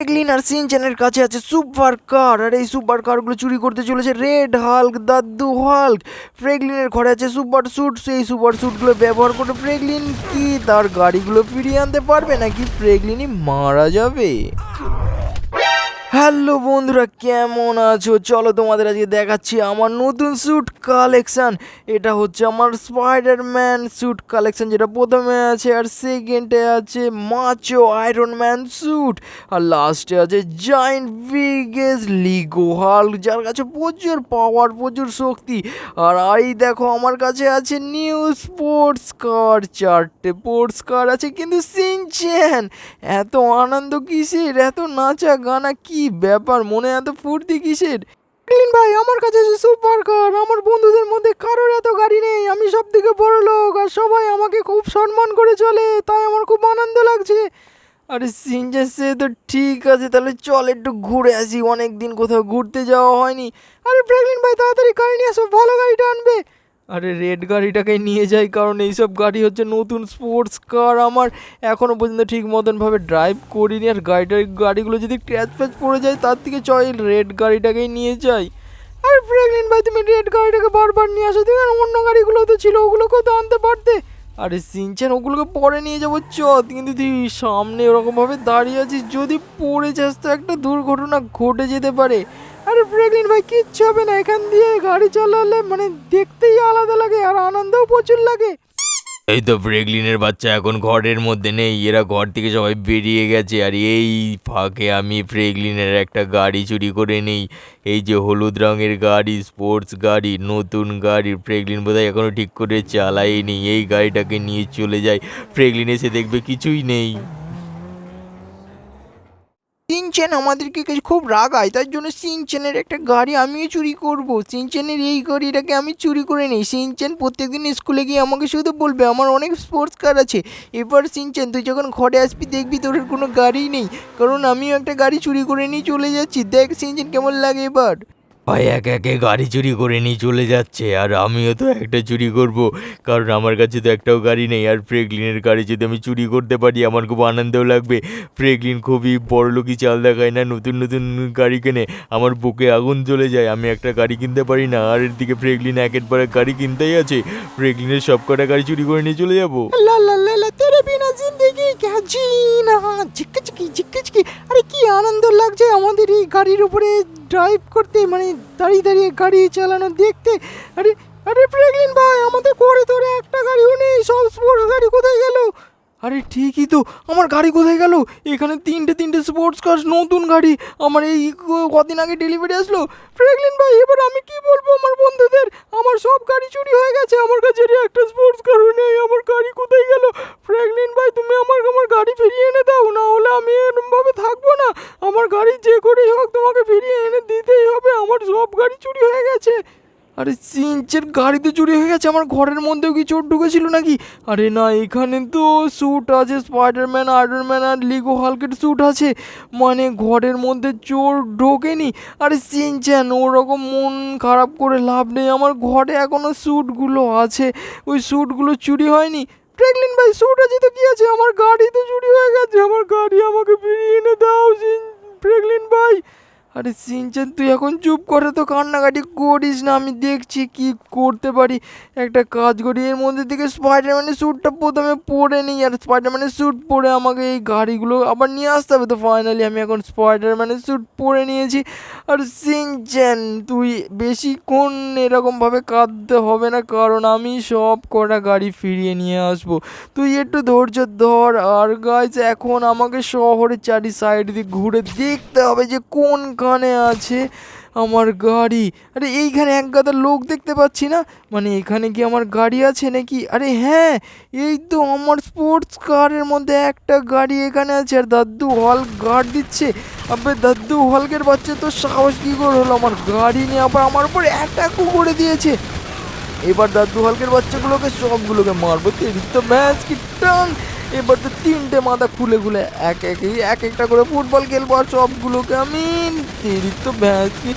Franklin আর সিনচেনের কাছে আছে super car আর এই সুপার কারগুলো চুরি করতে চলেছে রেড হাল্ক দাদু হাল্ক ফ্রেগলিনের ঘরে আছে সুপার স্যুট সেই সুপার স্যুটগুলো ব্যবহার করে ফ্রেগলিন কি তার গাড়িগুলো ফিরিয়ে আনতে পারবে নাকি ফ্রেগলিনই মারা যাবে? হ্যালো বন্ধুরা, কেমন আছো? চলো তোমাদের আজকে দেখাচ্ছি আমার নতুন স্যুট কালেকশন এটা হচ্ছে আমার স্পাইডারম্যান স্যুট কালেকশন যেটা প্রথমে আছে আর সেকেন্ডে আছে মাচো আয়রন ম্যান স্যুট আর লাস্টে আছে জায়েন্ট বিগেস লিগো হাল যার কাছে প্রচুর পাওয়ার প্রচুর শক্তি। আর এই দেখো, আমার কাছে আছে নিউ স্পোর্টস কার চারটে স্পোর্টস কার আছে, কিন্তু সিনচেন এত আনন্দ কিসের? এত নাচা গানা কি ব্যাপার, মনে এত ফুর্তি কিসের? ক্লিন ভাই, আমার কাছে সুপার কার, আমার বন্ধুদের মধ্যে কারোর এত গাড়ি নেই, আমি সব থেকে বড় লোক আর সবাই আমাকে খুব সম্মান করে চলে, তাই আমার খুব আনন্দ লাগছে। আরে সিনচেন সে তো ঠিক আছে, তাহলে চল একটু ঘুরে আসি অনেক দিন কোথাও ঘুরতে যাওয়া হয়নি। আরে ফ্র্যাঙ্কলিন ভাই, তাড়াতাড়ি গাড়ি নিয়ে আসো, ভালো গাড়িটা আনবে। আরে রেড গাড়িটাকে নিয়ে যাই, কারণ এইসব গাড়ি হচ্ছে নতুন স্পোর্টস কার আমার এখনও পর্যন্ত ঠিক মতনভাবে ড্রাইভ করিনি। আর গাড়িটার, গাড়িগুলো যদি ক্র্যাচ ফ্যাচ পড়ে যায়, তার থেকে চয় রেড গাড়িটাকেই নিয়ে যাই। আর ফ্র্যাঙ্কলিন ভাই, তুমি রেড গাড়িটাকে বারবার নিয়ে আসো তুমি আর অন্য গাড়িগুলো তো ছিল, ওগুলোকেও তো আনতে পারতে। আরে সিনচেন, ওগুলোকে পরে নিয়ে যাব চ কিন্তু তুই সামনে ওরকমভাবে দাঁড়িয়ে আছিস, যদি পড়ে যাস, তো একটা দুর্ঘটনা ঘটে যেতে পারে। আরে ফ্র্যাঙ্কলিন ভাই, কিচ্ছু হবে না, এখান দিয়ে গাড়ি চালালে মানে দেখতেই আলাদা লাগে আর আনন্দও প্রচুর লাগে। এই তো ফ্রেগলিনের বাচ্চা এখন ঘরের মধ্যে নেই, এরা ঘর থেকে সবাই বেরিয়ে গেছে আর এই ফাঁকে আমি ফ্রেগলিনের একটা গাড়ি চুরি করে নেই। এই যে হলুদ রঙের গাড়ি, স্পোর্টস গাড়ি, নতুন গাড়ি ফ্রেগলিন বোধহয় এখনও ঠিক করে চালায়নি। এই গাড়িটাকে নিয়ে চলে যায় ফ্রেগলিন এসে দেখবে কিছুই নেই। সিনচেন আমাদেরকে কাছে খুব রাগায়, তার জন্য সিনচেনের একটা গাড়ি আমিও চুরি করব। সিনচেনের এই গাড়িটাকে আমি চুরি করে নিই। সিনচেন প্রত্যেকদিন স্কুলে গিয়ে আমাকে শুধু বলবে, আমার অনেক স্পোর্টস কার আছে। এবার সিনচেন, তুই যখন ঘরে আসবি, দেখবি তোর কোনো গাড়ি নেই। কারণ আমিও একটা গাড়ি চুরি করে নিয়ে চলে যাচ্ছি। দেখ সিনচেন কেমন লাগে এবার। ভাই, এক একে গাড়ি চুরি করে নিয়ে চলে যাচ্ছে, আর আমিও তো একটা চুরি করব। কারণ আমার কাছে তো একটাও গাড়ি নেই, আর ফ্রেগলিনের গাড়ি যদি আমি চুরি করতে পারি, আমার খুব আনন্দও লাগবে। ফ্রেগলিন খুবই বড়লোকই চাল দেখায় না, নতুন নতুন গাড়ি কেনে। আমার বুকে আগুন চলে যায়, আমি একটা গাড়ি কিনতে পারি না, আর এর দিকে ফ্রেগলিন একের পর এক গাড়ি কিনতেই আছে। ফ্রেগলিনের সব কটা গাড়ি চুরি করে নিয়ে চলে যাব। লা লা লা লা তেরে বিনা জিন্দেগি কা জিনা ঝিক্কা ঝিকি ঝিকে ঝিকি আরে কি আনন্দ লাগছে আমাদের এই গাড়ির উপরে ড্রাইভ করতে মানে দাঁড়িয়ে দাঁড়িয়ে গাড়ি চালানো দেখতে। আরে আরে ফ্র্যাঙ্কলিন ভাই, আমাদের করে ধরে একটা গাড়িও নেই, সব স্পোর্টস গাড়ি কোথায় গেল? আরে ঠিকই তো, আমার গাড়ি কোথায় গেল? এখানে তিনটে তিনটে স্পোর্টস কার নতুন গাড়ি। আমার এই কদিন আগে ডেলিভারি আসলো। ফ্র্যাঙ্কলিন ভাই, এবার আমি কি বলব আমার বন্ধুদের? আমার সব গাড়ি চুরি হয়ে গেছে, আমার কাছে একটা স্পোর্টস কারও নেই, আমার গাড়ি কোথায় গেল? ফ্র্যাঙ্কলিন ভাই, তুমি আমার আমার গাড়ি ফিরিয়ে এনে দাও, না হলে আমি এরমভাবে থাকব না। আমার গাড়ি যে করেই হোক, তোমাকে ফিরিয়ে এনে দিতেই হবে, আমার সব গাড়ি চুরি হয়ে গেছে। আরে সিঞ্চের গাড়ি তো চুরি হয়ে গেছে, আমার ঘরের মধ্যেও কি চোর ঢুকেছিল নাকি? আরে না, এখানে তো স্যুট আছে স্পাইডারম্যান আয়রনম্যান আর লিগো হালকের স্যুট আছে। মানে ঘরের মধ্যে চোর ঢোকেনি। আরে সিনচ্যান ওরকম মন খারাপ করে লাভ নেই, আমার ঘরে এখনও স্যুটগুলো আছে। ওই স্যুটগুলো চুরি হয়নি। ফ্র্যাঙ্কলিন ভাই স্যুট আছে তো কি আছে? আমার গাড়ি তো চুরি হয়ে গেছে, আমার গাড়ি আমাকে ফিরিয়ে এনে দাও ফ্র্যাঙ্কলিন ভাই। আরে সিনচান, তুই এখন চুপ করে তো কান্নাকাটি করিস না। আমি দেখছি কি করতে পারি। একটা কাজ করি, এর মধ্যে থেকে স্পাইডারম্যানের স্যুটটা প্রথমে পরে নিই। আর স্পাইডারম্যানের স্যুট পরে আমাকে এই গাড়িগুলো আবার নিয়ে আসতে হবে। তো ফাইনালি আমি এখন স্পাইডারম্যানের স্যুট পরে নিয়েছি। আর সিনচ্যান তুই বেশিক্ষণ এরকমভাবে কাঁদতে হবে না। কারণ আমি সব কটা গাড়ি ফিরিয়ে নিয়ে আসব। তুই একটু ধৈর্য ধর। আর গাইজ এখন আমাকে শহরের চারি সাইড দিয়ে ঘুরে দেখতে হবে যে কোনখানে আছে আমার গাড়ি। আরে এইখানে এক গাদা লোক দেখতে পাচ্ছি না? মানে এখানে কি আমার গাড়ি আছে নাকি? আরে হ্যাঁ এই তো আমার স্পোর্টস কারের মধ্যে একটা গাড়ি এখানে আছে আর দাদু হল গার্ড দিচ্ছে। আবে দাদু হলকের বাচ্চা তো সাহস কী করে হলো? আমার গাড়ি নিয়ে আবার আমার উপর অ্যাটাকও করে দিয়েছে। এবার দাদু হলকের বাচ্চাগুলোকে সবগুলোকে মারবো। তেরি তো ম্যাচ কি টান। এবার তো তিনটে মাথা খুলে খুলে এক এক এক একটা করে ফুটবল খেলব আর সবগুলোকে আমি তেরি তো ম্যাচ কি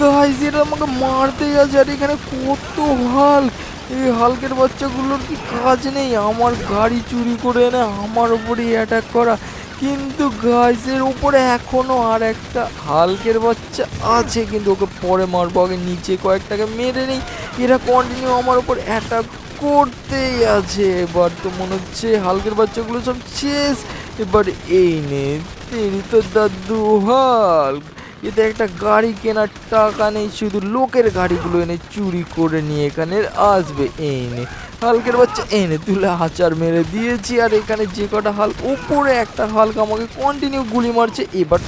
গাইজ এরা আমাকে মারতে যাচ্ছে আর এখানে কত হাল। এই হালকের বাচ্চাগুলোর কি কাজ নেই? আমার গাড়ি চুরি করে এনে আমার উপরেই অ্যাটাক করা। কিন্তু গাইসের উপরে এখনও আর একটা হালকের বাচ্চা আছে। কিন্তু ওকে পরে মারবো। আগে নিচে কয়েকটাকে মেরে নেই। এরা কন্টিনিউ আমার উপর অ্যাটাক করতেই আছে। এবার তো মনে হচ্ছে হালকের বাচ্চাগুলো সব শেষ। এবার এই নে, তেরি তো দাদু হাল্ক। এতে একটা গাড়ি কেনার টাকা নেই, শুধু লোকের গাড়িগুলো এনে চুরি করে নিয়ে এখানে আসবে। এই নে, হালকের বাচ্চা এনে তুলে আচার মেরে দিয়েছি। আর এখানে যে কটা হালক, উপরে একটা হালক আমাকে কন্টিনিউ গুলি মারছে। এবার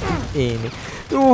এনে ও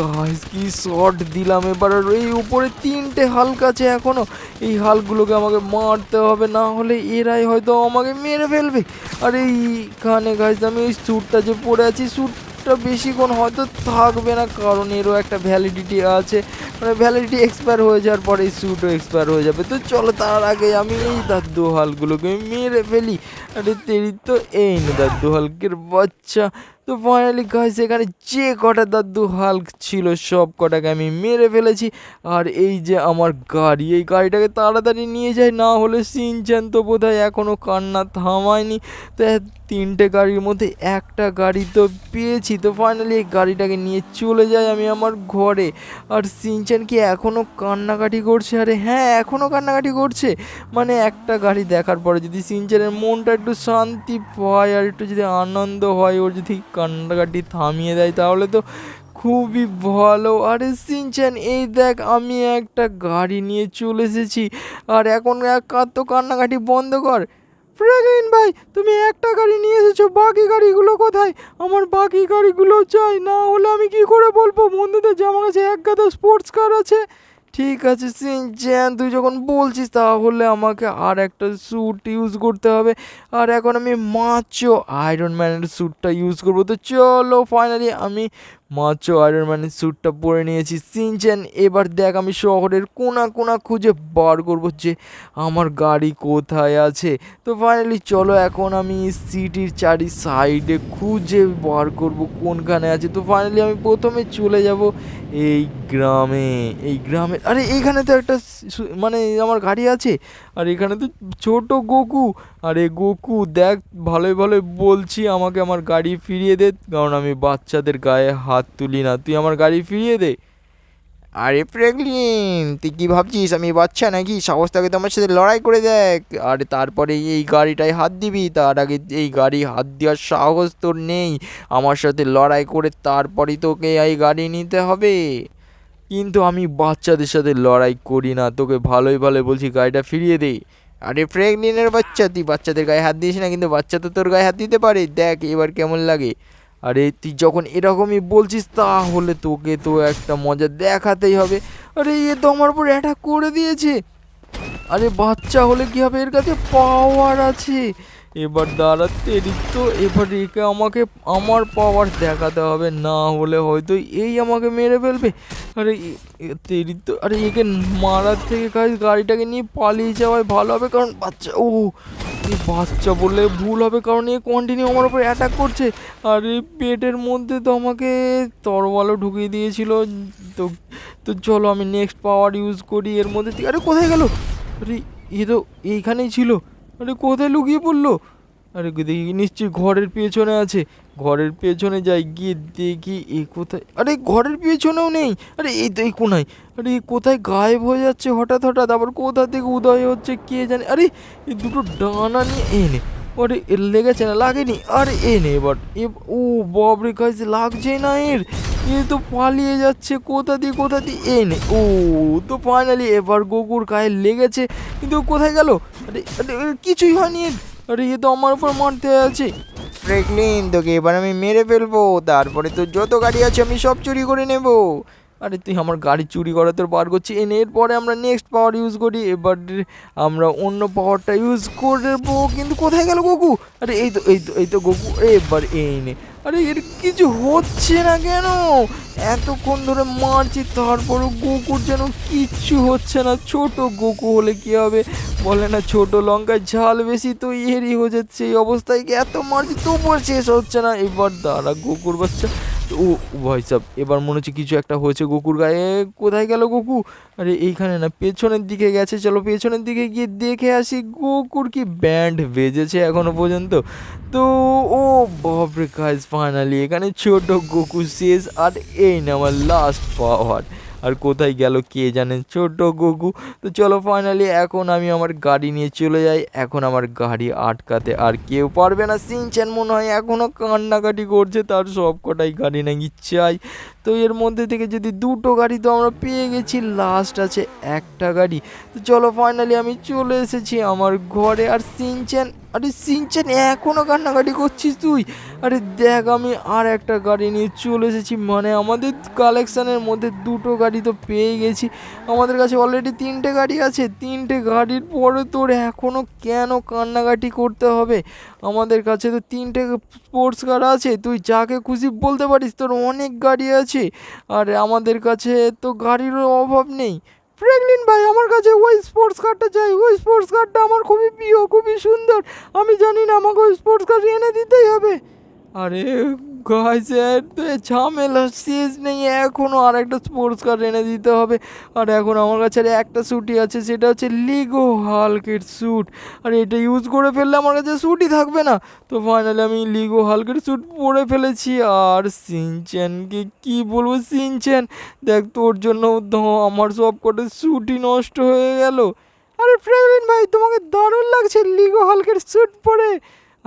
গাইস কি শট দিলাম এবার। এই উপরে তিনটে হালক আছে এখনও। এই হালগুলোকে আমাকে মারতে হবে, না হলে এরাই হয়তো আমাকে মেরে ফেলবে। আর এইখানে গাইস আমি এই স্যুটটা যে পরে আছি স্যুটটা বেশিক্ষণ হয়তো থাকবে না, কারণ এরও একটা ভ্যালিডিটি আছে। মানে ভ্যালিডিটি এক্সপায়ার হয়ে যাওয়ার পরে এই স্যুটও এক্সপায়ার হয়ে যাবে। তো চলো, তার আগে আমি এই দাদ্দু হালগুলোকে মেরে ফেলি। আরে তেরি তো এই না দাদ্দু হালকের বাচ্চা। তো ফাইনালি গাইস এখানে যে কটা দাদু হাল্ক ছিল, সব কটাকে আমি মেরে ফেলেছি। আর এই যে আমার গাড়ি, এই গাড়িটাকে তাড়াতাড়ি নিয়ে যাই না হলে সিনচান তো বোধহয় এখনও কান্না থামায়নি। তো তিনটে গাড়ির মধ্যে একটা গাড়ি তো পেয়েছি। তো ফাইনালি এই গাড়িটাকে নিয়ে চলে যাই আমি আমার ঘরে। আর সিনচান কি এখনও কান্নাকাটি করছে? আরে হ্যাঁ এখনও কান্নাকাটি করছে। মানে একটা গাড়ি দেখার পরে যদি সিনচানের মনটা একটু শান্তি পায় আর একটু যদি আনন্দ হয়, ওর যদি কান্নাকাটি থামিয়ে দেয়, তাহলে তো খুবই ভালো। আরে সিনচান এই দেখ, আমি একটা গাড়ি নিয়ে চলে এসেছি, আর এখন এক কার তো কান্নাকাটি বন্ধ কর। ফ্র্যাঙ্কলিন ভাই, তুমি একটা গাড়ি নিয়ে এসেছ, বাকি গাড়িগুলো কোথায়? আমার বাকি গাড়িগুলো চাই, না হলে আমি কি করে বলব? বন্ধুদের যে আমার কাছে এক গাদা স্পোর্টস কার আছে। ঠিক আছে সিনচ্যান তুই যখন বলছিস তাহলে আমাকে আর একটা স্যুট ইউজ করতে হবে। আর এখন আমি মাচো আয়রন ম্যানের স্যুটটা ইউজ করব। তো চলো ফাইনালি আমি মাচো আয়রন ম্যানের স্যুটটা পরে নিয়েছি। সিনচ্যান এবার দেখ আমি শহরের কোনা কোনা খুঁজে বার করব যে আমার গাড়ি কোথায় আছে। তো ফাইনালি চলো, এখন আমি সিটির চারি সাইডে খুঁজে বার করব কোনখানে আছে। তো ফাইনালি আমি প্রথমে চলে যাব এই গ্রামে এই গ্রামে আরে এইখানে তো একটা মানে আমার গাড়ি আছে, আর এখানে তো ছোট গোকু। আরে গোকু, দেখ, ভালোই ভালোই বলছি, আমাকে আমার গাড়ি ফিরিয়ে দে, কারণ আমি বাচ্চাদের গায়ে হাত তুলি না। তুই আমার গাড়ি ফিরিয়ে দে। আরে ফ্র্যাঙ্কলিন তুই কি ভাবছিস, আমি বাচ্চা নাকি? সাহস থাকে তো আমার সাথে লড়াই করে দেখ। আরে তারপরে এই গাড়িটায় হাত দিবি, তার আগে এই গাড়ি হাত দেওয়ার সাহস তোর নেই। আমার সাথে লড়াই করে তারপরেই তোকে এই গাড়ি নিতে হবে। কিন্তু আমি বাচ্চাদের সাথে লড়াই করি না। তোকে ভালোই ভালো বলছি, গাড়িটা ফিরিয়ে দে। আরে প্রেগনেন্টের বাচ্চা, তুই বাচ্চাদের গায়ে হাত দিস না, কিন্তু বাচ্চা তো তোর গায়ে হাত দিতে পারে। দেখ, এবার কেমন লাগে। আরে তুই যখন এরকমই বলছিস, তাহলে তোকে তো একটা মজা দেখাতেই হবে। আরে, এ তো আমার উপর অ্যাটাক করে দিয়েছে। আরে বাচ্চা হলে কি হবে? এর কাছে পাওয়ার আছে। এবার দাঁড়াতে তো, এবার একে আমাকে আমার পাওয়ার দেখাতে হবে, না হলে হয়তো এই আমাকে মেরে ফেলবে। আরে তেরি তো, আরে একে মারার থেকে কাজ গাড়িটাকে নিয়ে পালিয়ে যাওয়াই ভালো হবে, কারণ বাচ্চা, ও বাচ্চা বললে ভুল হবে, কারণ এ কন্টিনিউ আমার উপর অ্যাটাক করছে। আর এই পেটের মধ্যে তো আমাকে তরওয়ালও ঢুকিয়ে দিয়েছিল, তো তো চলো আমি নেক্সট পাওয়ার ইউজ করি, এর মধ্যে আরে কোথায় গেল? আরে, এ তো এইখানেই ছিল। আরে কোথায় লুকিয়ে পড়ল? আরে দেখি, নিশ্চয়ই ঘরের পেছনে আছে। ঘরের পেছনে যাই, গিয়ে দেখি এ কোথায়, আরে ঘরের পেছনেও নেই। আরে এই তো, এই কোনায়। আরে কোথায় গায়েব হয়ে যাচ্ছে হঠাৎ হঠাৎ। আবার কোথা থেকে উদয় হচ্ছে, কে জানে। আরে এই দুটো ডানা নিয়ে এনে আরে এর লেগেছে না লাগেনি? আরে এনে এবার। এ ও বাবরে কাছে লাগছে না এর। এ তো পালিয়ে যাচ্ছে, কোথা দিয়ে কোথা দিয়ে? এনে ও তো ফাইনালি এবার গোকুর গায়ে লেগেছে। কিন্তু কোথায় গেল? আরে আরে কিছুই হয়নি এর। আরে, এ তো আমার উপর মারতে আছে। ফ্র্যাঙ্কলিন তোকে, এবার আমি মেরে ফেলব। তারপরে তো যত গাড়ি আছে, আমি সব চুরি করে নেব। আরে তুই আমার গাড়ি চুরি করা তোর বার করছি এনে এরপরে আমরা নেক্সট পাওয়ার ইউজ করি। এবার আমরা অন্য পাওয়ারটা ইউজ করব, কিন্তু কোথায় গেল গোকু? আরে এই তো এই তো এই তো গোকু, এবার এই নে। আরে এর কিছু হচ্ছে না কেন? এতক্ষণ ধরে মারছি, তারপরও গোকুর যেন কিচ্ছু হচ্ছে না। ছোট গোকু হলে কি হবে? বলে না, ছোট লঙ্কায় ঝাল বেশি, তো এরই হয়ে যাচ্ছে এই অবস্থায়। এত মারছি, তবুও শেষ হচ্ছে না। এবার দাঁড়া, গোকুর বাচ্চা ও, ভাই সাহ এবার মনে হচ্ছে কিছু একটা হয়েছে গোকুর গায়ে। কোথায় গেল গোকু? আরে, এইখানে না, পেছনের দিকে গেছে, চলো পেছনের দিকে গিয়ে দেখে আসি। গোকুর কি ব্যান্ড বেজেছে এখনও পর্যন্ত। তো, ও বাপরে কাজ ফাইনালি এখানে ছোট গোকু শেষ, আর এই না আমার লাস্ট পাওয়ার। আর কোথায় গেল কে জানেন ছোট গুগু। তো চলো ফাইনালি এখন আমি আমার গাড়ি নিয়ে চলে যাই। এখন আমার গাড়ি আটকাতে আর কেউ পারবে না। সিনছেন মনে হয় এখনও কান্নাকাটি করছে। তার সব কটাই গাড়ি নাকি চাই। তো এর মধ্যে থেকে যদি দুটো গাড়ি তো আমরা পেয়ে গেছি লাস্ট আছে একটা গাড়ি। তো চলো ফাইনালি আমি চলে এসেছি আমার ঘরে। আর সিনচ্যান আরে সিনচ্যান এখনও কান্নাকাটি করছিস তুই? আরে দেখ আমি আর একটা গাড়ি নিয়ে চলে এসেছি। মানে আমাদের কালেকশানের মধ্যে দুটো গাড়ি তো পেয়ে গেছি। আমাদের কাছে অলরেডি তিনটে গাড়ি আছে। তিনটে গাড়ির পরে তোর এখনও কেন কান্নাকাটি করতে হবে? আমাদের কাছে তো তিনটে স্পোর্টস কার আছে। তুই যাকে খুশি বলতে পারিস, তোর অনেক গাড়ি আছে। আর আমাদের কাছে তো গাড়িরও অভাব নেই। ফ্র্যাঙ্কলিন ভাই, আমার কাছে ওই স্পোর্টস কারটা চাই। ওই স্পোর্টস কারটা আমার খুবই প্রিয়, খুবই সুন্দর। আমি জানি না, আমাকে ওই স্পোর্টস কার এনে দিতেই হবে। আরে গাইসের তো এ ঝামেলা শেষ নেই। এখনও আর একটা স্পোর্টস কার এনে দিতে হবে। আর এখন আমার কাছে আর একটা স্যুটই আছে, সেটা হচ্ছে লিগো হালকের স্যুট আর এটা ইউজ করে ফেললে আমার কাছে স্যুটই থাকবে না। তো ফাইনালি আমি লিগো হালকের স্যুট পরে ফেলেছি। আর সিনচ্যানকে কি বলব সিনচ্যান দেখ, তোর জন্য আমার সব কটা স্যুটই নষ্ট হয়ে গেল। আরে ফ্র্যাঙ্কলিন ভাই, তোমাকে দারুণ লাগছে লিগো হালকের স্যুট পরে।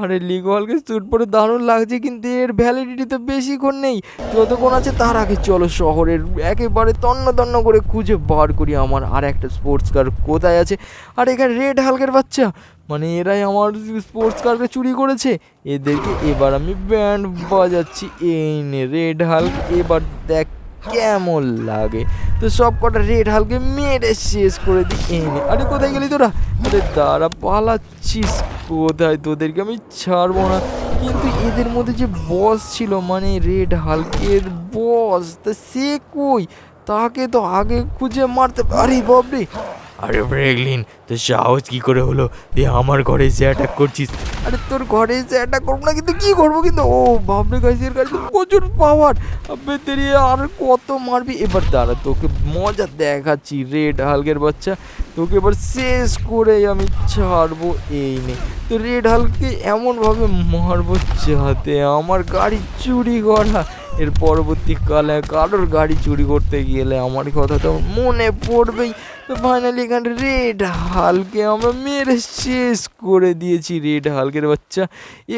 আরে লিগো হালকে স্যুট পরে দারুণ লাগছে, কিন্তু এর ভ্যালিডিটি তো বেশিক্ষণ নেই। যতক্ষণ আছে তার আগে চলো শহরের একেবারে তন্ন তন্ন করে খুঁজে বার করি আমার আর একটা স্পোর্টস কার কোথায় আছে। আর এখানে রেড হালকের বাচ্চা মানে এরাই আমার স্পোর্টস কারকে চুরি করেছে। এদেরকে এবার আমি ব্যান্ড বাজাচ্ছি, এই নে রেড হাল্ক এবার দেখ কেমন লাগে। তো সব কটা রেড হালকে মেরে শেষ করে দিই এই নে। আরে কোথায় গেলি তোরা? আরে দাঁড়া, পালাচ্ছিস। কোথায় তোদেরকে আমি ছাড়বো না। কিন্তু এদের মধ্যে যে বস ছিল মানে রেড হালকের বস তা সে কই? তাকে তো আগে খুঁজে মারতে আরে বাবরে আরে ব্রেগলিন তো সাহস কি করে হলো? তুই আমার ঘরে এসে অ্যাটাক করছিস। আরে তোর ঘরে এসে অ্যাটাক করব না, কিন্তু কি করব কিন্তু? ও বাবরে গাইসের কাছে প্রচুর পাওয়ার আবে তেরি, আর কত মারবি? এবার দাঁড়া, তোকে মজা দেখাচ্ছি রেড হালকের বাচ্চা। তোকে এবার শেষ করে আমি ছাড়বো এই নে। তো রেড হালকে এমনভাবে মারবো যাতে আমার গাড়ি চুরি করা এর পরবর্তীকালে কারোর গাড়ি চুরি করতে গেলে আমার কথা তো মনে পড়বেই। তো ফাইনালি এখানে রেড হালকে আমরা মেরে শেষ করে দিয়েছি। রেড হালকের বাচ্চা,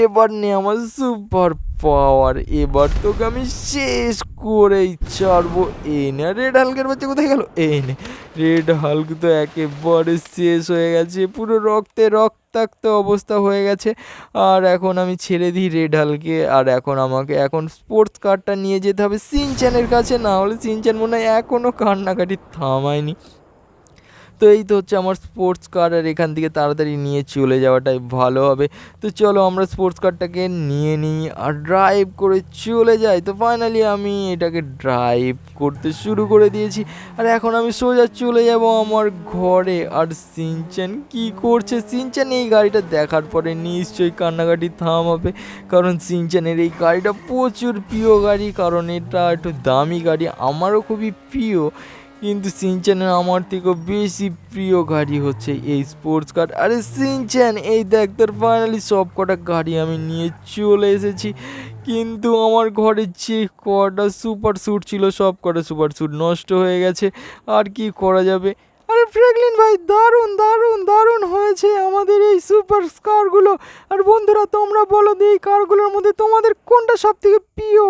এবার নে আমার সুপার পাওয়ার এবার তোকে আমি শেষ করেই ছাড়বো। এই নে রেড হালকের বাচ্চা কোথায় গেল? এই নে রেড হালক তো একেবারে শেষ হয়ে গেছে, পুরো রক্তে রক্তাক্ত অবস্থা হয়ে গেছে। আর এখন আমি ছেড়ে দিই রেড হালকে আর এখন আমাকে এখন স্পোর্টস কারটা নিয়ে যেতে হবে। সিনচ্যানের কাছে, না হলে সিনচ্যান মনে হয় এখনও কান্নাকাটি থামায়নি। তো এই তো হচ্ছে আমার স্পোর্টস কার আর এখান থেকে তাড়াতাড়ি নিয়ে চলে যাওয়াটাই ভালো হবে। তো চলো আমরা স্পোর্টস কারটাকে নিয়ে নিই আর ড্রাইভ করে চলে যাই। তো ফাইনালি আমি এটাকে ড্রাইভ করতে শুরু করে দিয়েছি। আর এখন আমি সোজা চলে যাব আমার ঘরে। আর সিনচ্যান কি করছে? সিনচ্যান এই গাড়িটা দেখার পরে নিশ্চয়ই কান্নাকাটি থামাবে। কারণ সিনচ্যানের এই গাড়িটা প্রচুর প্রিয় গাড়ি। কারণ এটা একটু দামি গাড়ি। আমারও খুবই প্রিয়। কিন্তু সিনচ্যানের আমার থেকেও বেশি প্রিয় গাড়ি হচ্ছে এই স্পোর্টস কার আরে সিনচ্যান, এই দেখ তোর ফাইনালি সব কটা গাড়ি আমি নিয়ে চলে এসেছি। কিন্তু আমার ঘরে যে কটা সুপার স্যুট ছিল সব কটা সুপার স্যুট নষ্ট হয়ে গেছে। আর কি করা যাবে? আরে ফ্র্যাঙ্কলিন ভাই, দারুণ দারুণ দারুণ হয়েছে আমাদের এই সুপার কারগুলো আর বন্ধুরা, তোমরা বলো এই কারগুলোর মধ্যে তোমাদের কোনটা সব থেকে প্রিয়?